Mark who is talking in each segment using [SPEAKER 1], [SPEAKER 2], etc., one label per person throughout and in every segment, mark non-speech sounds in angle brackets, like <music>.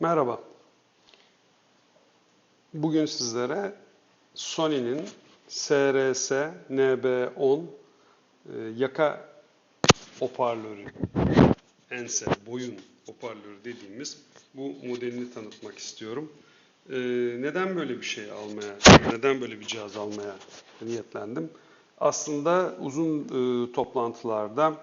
[SPEAKER 1] Merhaba. Bugün sizlere Sony'nin SRS NB10 e, yaka hoparlörü, ense, boyun hoparlörü dediğimiz bu modelini tanıtmak istiyorum. E, neden böyle bir şey almaya, neden böyle bir cihaz almaya niyetlendim? Aslında uzun e, toplantılarda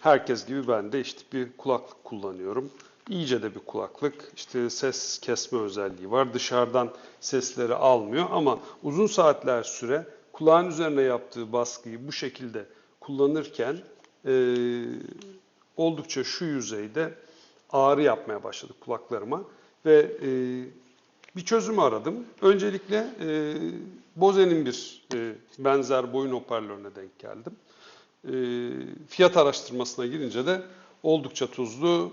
[SPEAKER 1] herkes gibi ben de işte bir kulaklık kullanıyorum. İyice de bir kulaklık. İşte ses kesme özelliği var. Dışarıdan sesleri almıyor ama uzun saatler süre kulağın üzerine yaptığı baskıyı bu şekilde kullanırken e, oldukça şu yüzeyde ağrı yapmaya başladı kulaklarıma ve e, bir çözüm aradım. Öncelikle e, Bose'nin bir e, benzer boyun hoparlörüne denk geldim. E, fiyat araştırmasına girince de oldukça tuzlu.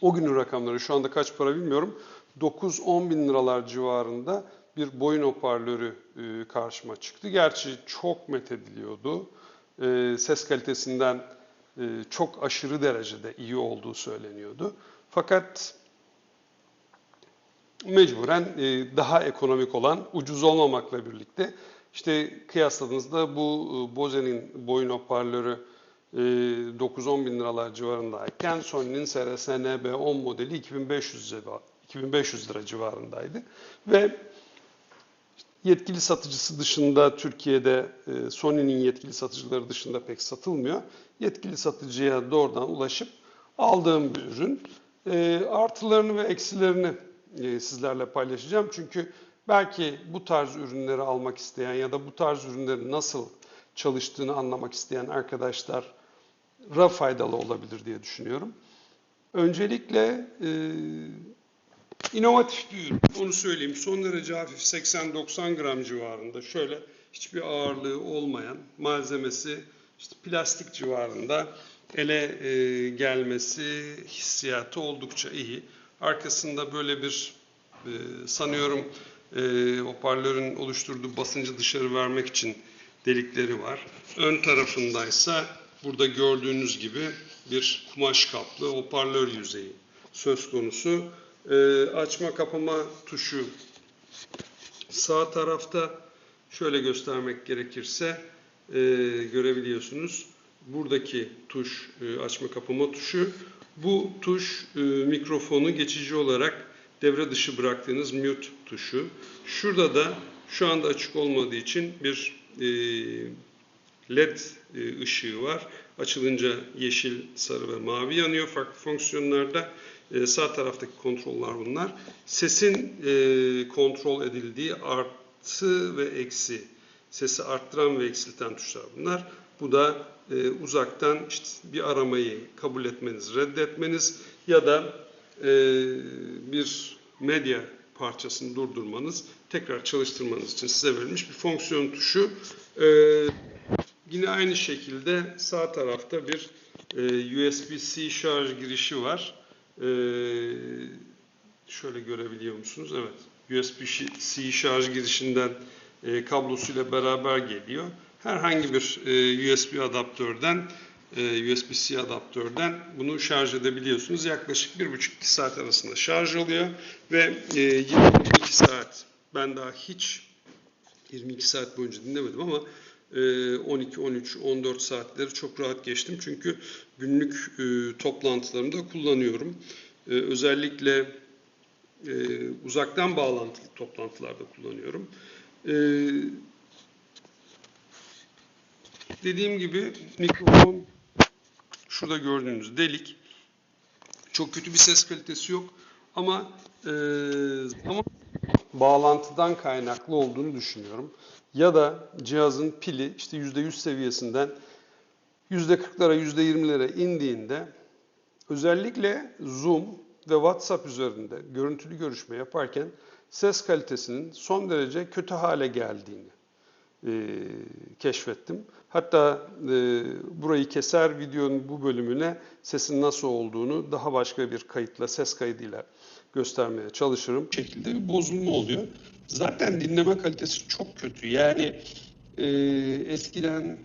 [SPEAKER 1] O günün rakamları şu anda kaç para bilmiyorum. 9-10 bin liralar civarında bir boyun hoparlörü e, karşıma çıktı. Gerçi çok methediliyordu. E, ses kalitesinden e, çok aşırı derecede iyi olduğu söyleniyordu. Fakat mecburen daha ekonomik olan, ucuz olmamakla birlikte işte kıyasladığınızda bu Bose'nin boyun hoparlörü 9-10 bin liralar civarındayken Sony'nin SRS NB10 modeli 2500 lira, 2500 lira civarındaydı. Ve yetkili satıcısı dışında Türkiye'de e, Sony'nin yetkili satıcıları dışında pek satılmıyor. Yetkili satıcıya doğrudan ulaşıp aldığım bir ürün. E, artılarını ve eksilerini e, sizlerle paylaşacağım. Çünkü belki bu tarz ürünleri almak isteyen ya da bu tarz ürünlerin nasıl çalıştığını anlamak isteyen arkadaşlara faydalı olabilir diye düşünüyorum. Öncelikle e, inovatif bir ürün. Onu söyleyeyim. Son derece hafif 80-90 gram civarında. Şöyle hiçbir ağırlığı olmayan malzemesi işte plastik civarında ele e, gelmesi hissiyatı oldukça iyi. Arkasında böyle bir e, sanıyorum e, hoparlörün oluşturduğu basıncı dışarı vermek için delikleri var. Ön tarafındaysa burada gördüğünüz gibi bir kumaş kaplı hoparlör yüzeyi söz konusu. E, açma kapama tuşu sağ tarafta şöyle göstermek gerekirse e, görebiliyorsunuz. Buradaki tuş e, açma kapama tuşu. Bu tuş e, mikrofonu geçici olarak devre dışı bıraktığınız mute tuşu. Şurada da şu anda açık olmadığı için bir e, led e, ışığı var. Açılınca yeşil, sarı ve mavi yanıyor farklı fonksiyonlarda. E, sağ taraftaki kontroller bunlar. Sesin e, kontrol edildiği artı ve eksi, sesi arttıran ve eksilten tuşlar bunlar. Bu da uzaktan işte bir aramayı kabul etmeniz, reddetmeniz ya da bir medya parçasını durdurmanız, tekrar çalıştırmanız için size verilmiş bir fonksiyon tuşu. E, yine aynı şekilde sağ tarafta bir e, USB-C şarj girişi var. E, şöyle görebiliyor musunuz? Evet. USB-C şarj girişinden e, kablosuyla beraber geliyor herhangi bir e, USB adaptörden e, USB-C adaptörden bunu şarj edebiliyorsunuz. Yaklaşık 1,5-2 saat arasında şarj oluyor ve e, 22 saat ben daha hiç 22 saat boyunca dinlemedim ama 12, 13, 14 saatleri çok rahat geçtim. Çünkü günlük e, toplantılarımda kullanıyorum. E, özellikle e, uzaktan bağlantılı toplantılarda kullanıyorum. E, Dediğim gibi mikrofon şurada gördüğünüz delik. Çok kötü bir ses kalitesi yok ama e, ama bağlantıdan kaynaklı olduğunu düşünüyorum. Ya da cihazın pili işte %100 seviyesinden %40'lara %20'lere indiğinde özellikle Zoom ve WhatsApp üzerinde görüntülü görüşme yaparken ses kalitesinin son derece kötü hale geldiğini e, keşfettim. Hatta e, burayı keser videonun bu bölümüne sesin nasıl olduğunu daha başka bir kayıtla, ses kaydıyla göstermeye çalışırım. Bu şekilde bir bozulma oluyor. Zaten dinleme kalitesi çok kötü. Yani e, eskiden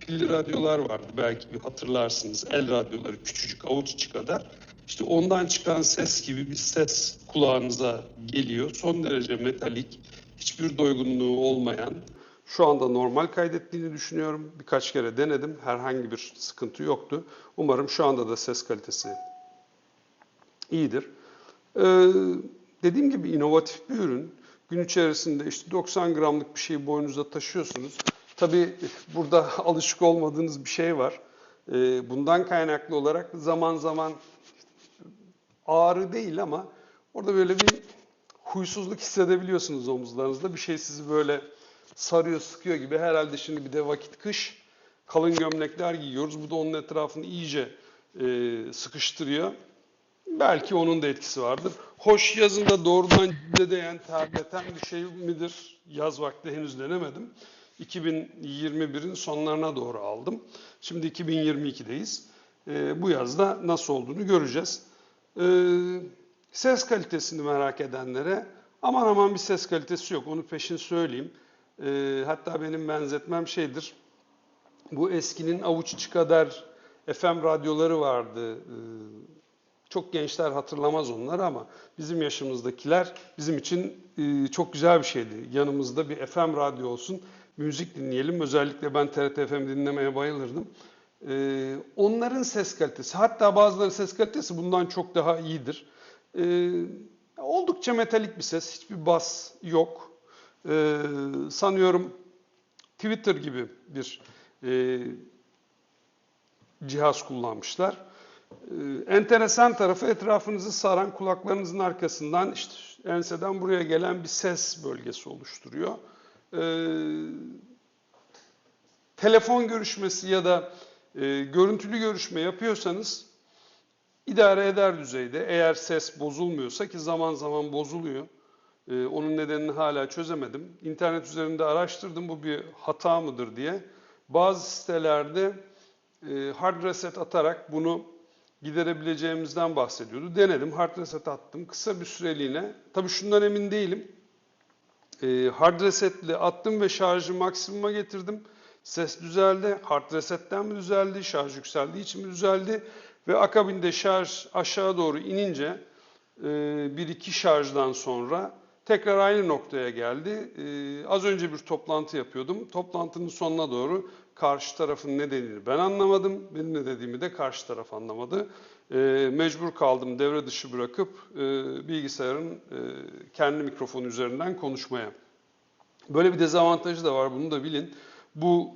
[SPEAKER 1] pilli radyolar vardı belki bir hatırlarsınız. El radyoları küçücük avuç içi kadar. İşte ondan çıkan ses gibi bir ses kulağınıza geliyor. Son derece metalik, hiçbir doygunluğu olmayan. Şu anda normal kaydettiğini düşünüyorum. Birkaç kere denedim. Herhangi bir sıkıntı yoktu. Umarım şu anda da ses kalitesi iyidir. Ee, dediğim gibi inovatif bir ürün. Gün içerisinde işte 90 gramlık bir şeyi boynunuzda taşıyorsunuz. Tabii burada <laughs> alışık olmadığınız bir şey var. Ee, bundan kaynaklı olarak zaman zaman ağrı değil ama orada böyle bir huysuzluk hissedebiliyorsunuz omuzlarınızda. Bir şey sizi böyle sarıyor, sıkıyor gibi. Herhalde şimdi bir de vakit kış. Kalın gömlekler giyiyoruz. Bu da onun etrafını iyice e, sıkıştırıyor. Belki onun da etkisi vardır. Hoş yazında doğrudan cilde değen, terleten bir şey midir? Yaz vakti henüz denemedim. 2021'in sonlarına doğru aldım. Şimdi 2022'deyiz. E, bu yazda nasıl olduğunu göreceğiz. E, ses kalitesini merak edenlere aman aman bir ses kalitesi yok. Onu peşin söyleyeyim. E, hatta benim benzetmem şeydir. Bu eskinin avuç içi kadar FM radyoları vardı. E, çok gençler hatırlamaz onları ama bizim yaşımızdakiler bizim için e, çok güzel bir şeydi. Yanımızda bir FM radyo olsun, müzik dinleyelim. Özellikle ben TRT FM dinlemeye bayılırdım. E, onların ses kalitesi, hatta bazılarının ses kalitesi bundan çok daha iyidir. E, oldukça metalik bir ses, hiçbir bas yok. Sanıyorum Twitter gibi bir cihaz kullanmışlar. Ee, enteresan tarafı etrafınızı saran kulaklarınızın arkasından işte enseden buraya gelen bir ses bölgesi oluşturuyor. Ee, telefon görüşmesi ya da e, görüntülü görüşme yapıyorsanız idare eder düzeyde eğer ses bozulmuyorsa ki zaman zaman bozuluyor. E, onun nedenini hala çözemedim. İnternet üzerinde araştırdım bu bir hata mıdır diye. Bazı sitelerde e, hard reset atarak bunu giderebileceğimizden bahsediyordu. Denedim, hard reset attım. Kısa bir süreliğine, tabii şundan emin değilim. E, hard resetle attım ve şarjı maksimuma getirdim. Ses düzeldi. Hard resetten mi düzeldi? Şarj yükseldiği için mi düzeldi? Ve akabinde şarj aşağı doğru inince e, bir iki şarjdan sonra tekrar aynı noktaya geldi. E, az önce bir toplantı yapıyordum. Toplantının sonuna doğru karşı tarafın ne dediğini ben anlamadım. Benim ne dediğimi de karşı taraf anlamadı. E, mecbur kaldım devre dışı bırakıp e, bilgisayarın e, kendi mikrofonu üzerinden konuşmaya. Böyle bir dezavantajı da var bunu da bilin. Bu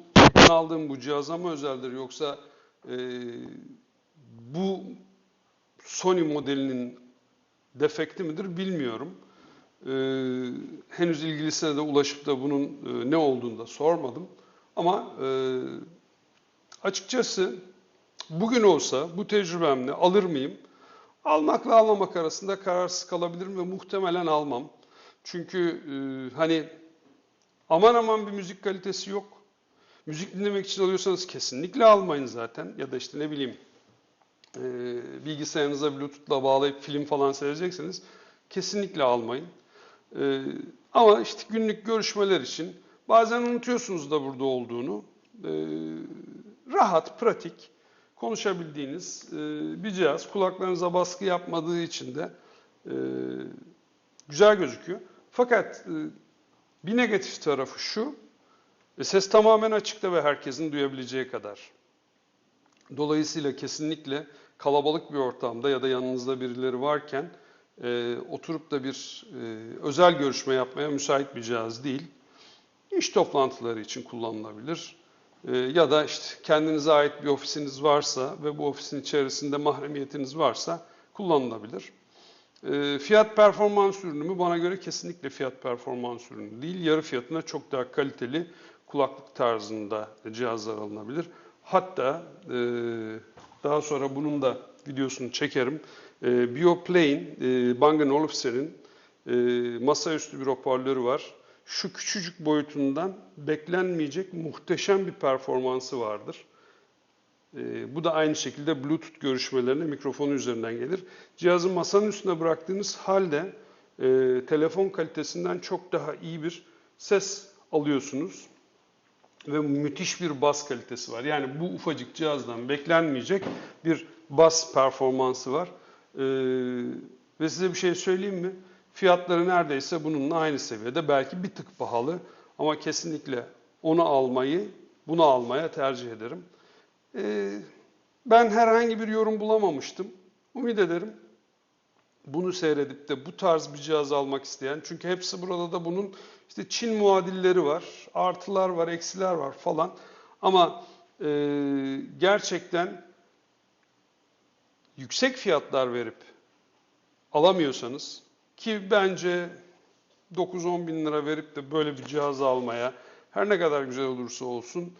[SPEAKER 1] aldığım bu cihaza mı özeldir yoksa e, bu Sony modelinin defekti midir bilmiyorum. E, henüz ilgilisine de ulaşıp da bunun e, ne olduğunu da sormadım. Ama e, açıkçası bugün olsa bu tecrübemle alır mıyım? Almakla almamak arasında kararsız kalabilirim ve muhtemelen almam. Çünkü e, hani aman aman bir müzik kalitesi yok. Müzik dinlemek için alıyorsanız kesinlikle almayın zaten. Ya da işte ne bileyim e, bilgisayarınıza Bluetooth'la bağlayıp film falan seyredecekseniz kesinlikle almayın. E, ama işte günlük görüşmeler için Bazen unutuyorsunuz da burada olduğunu. E, rahat, pratik, konuşabildiğiniz e, bir cihaz. Kulaklarınıza baskı yapmadığı için de e, güzel gözüküyor. Fakat e, bir negatif tarafı şu, e, ses tamamen açıkta ve herkesin duyabileceği kadar. Dolayısıyla kesinlikle kalabalık bir ortamda ya da yanınızda birileri varken e, oturup da bir e, özel görüşme yapmaya müsait bir cihaz değil iş toplantıları için kullanılabilir. E, ya da işte kendinize ait bir ofisiniz varsa ve bu ofisin içerisinde mahremiyetiniz varsa kullanılabilir. E, fiyat performans ürünü mü? Bana göre kesinlikle fiyat performans ürünü değil. Yarı fiyatına çok daha kaliteli kulaklık tarzında cihazlar alınabilir. Hatta e, daha sonra bunun da videosunu çekerim. E, BioPlane, e, Bang Olufsen'in e, masaüstü bir hoparlörü var şu küçücük boyutundan beklenmeyecek muhteşem bir performansı vardır. E, bu da aynı şekilde Bluetooth görüşmelerine mikrofonu üzerinden gelir. Cihazı masanın üstüne bıraktığınız halde e, telefon kalitesinden çok daha iyi bir ses alıyorsunuz. Ve müthiş bir bas kalitesi var. Yani bu ufacık cihazdan beklenmeyecek bir bas performansı var. Ee, ve size bir şey söyleyeyim mi? Fiyatları neredeyse bununla aynı seviyede. Belki bir tık pahalı ama kesinlikle onu almayı, bunu almaya tercih ederim. Ee, ben herhangi bir yorum bulamamıştım. Umut ederim bunu seyredip de bu tarz bir cihaz almak isteyen, çünkü hepsi burada da bunun işte Çin muadilleri var, artılar var, eksiler var falan. Ama e, gerçekten yüksek fiyatlar verip alamıyorsanız ki bence 9-10 bin lira verip de böyle bir cihaz almaya her ne kadar güzel olursa olsun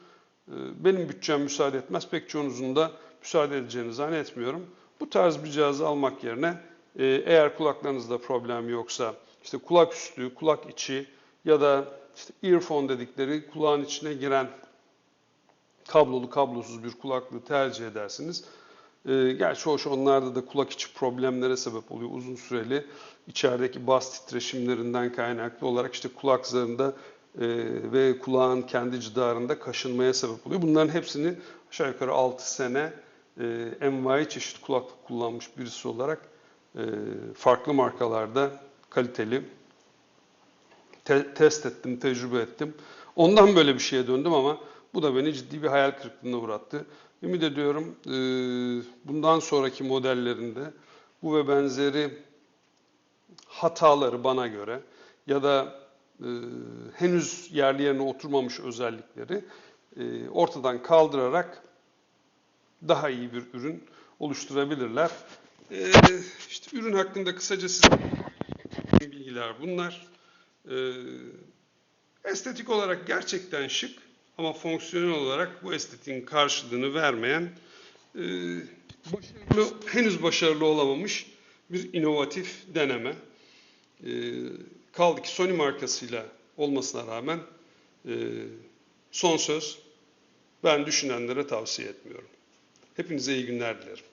[SPEAKER 1] e, benim bütçem müsaade etmez. Pek çoğunuzun da müsaade edeceğini zannetmiyorum. Bu tarz bir cihazı almak yerine e, eğer kulaklarınızda problem yoksa işte kulak üstü, kulak içi ya da işte earphone dedikleri kulağın içine giren kablolu kablosuz bir kulaklığı tercih edersiniz. E, gerçi hoş onlarda da kulak içi problemlere sebep oluyor uzun süreli. içerideki bas titreşimlerinden kaynaklı olarak işte kulak zarında e, ve kulağın kendi cidarında kaşınmaya sebep oluyor. Bunların hepsini aşağı yukarı 6 sene e, envai çeşit kulaklık kullanmış birisi olarak e, farklı markalarda kaliteli te- test ettim, tecrübe ettim. Ondan böyle bir şeye döndüm ama bu da beni ciddi bir hayal kırıklığına uğrattı. Ümit ediyorum e, bundan sonraki modellerinde bu ve benzeri hataları bana göre ya da e, henüz yerli yerine oturmamış özellikleri e, ortadan kaldırarak daha iyi bir ürün oluşturabilirler. E, işte ürün hakkında kısaca size bilgiler bunlar. E, estetik olarak gerçekten şık ama fonksiyonel olarak bu estetiğin karşılığını vermeyen e, başarılı, henüz başarılı olamamış bir inovatif deneme. E, kaldı ki Sony markasıyla olmasına rağmen e, son söz ben düşünenlere tavsiye etmiyorum. Hepinize iyi günler dilerim.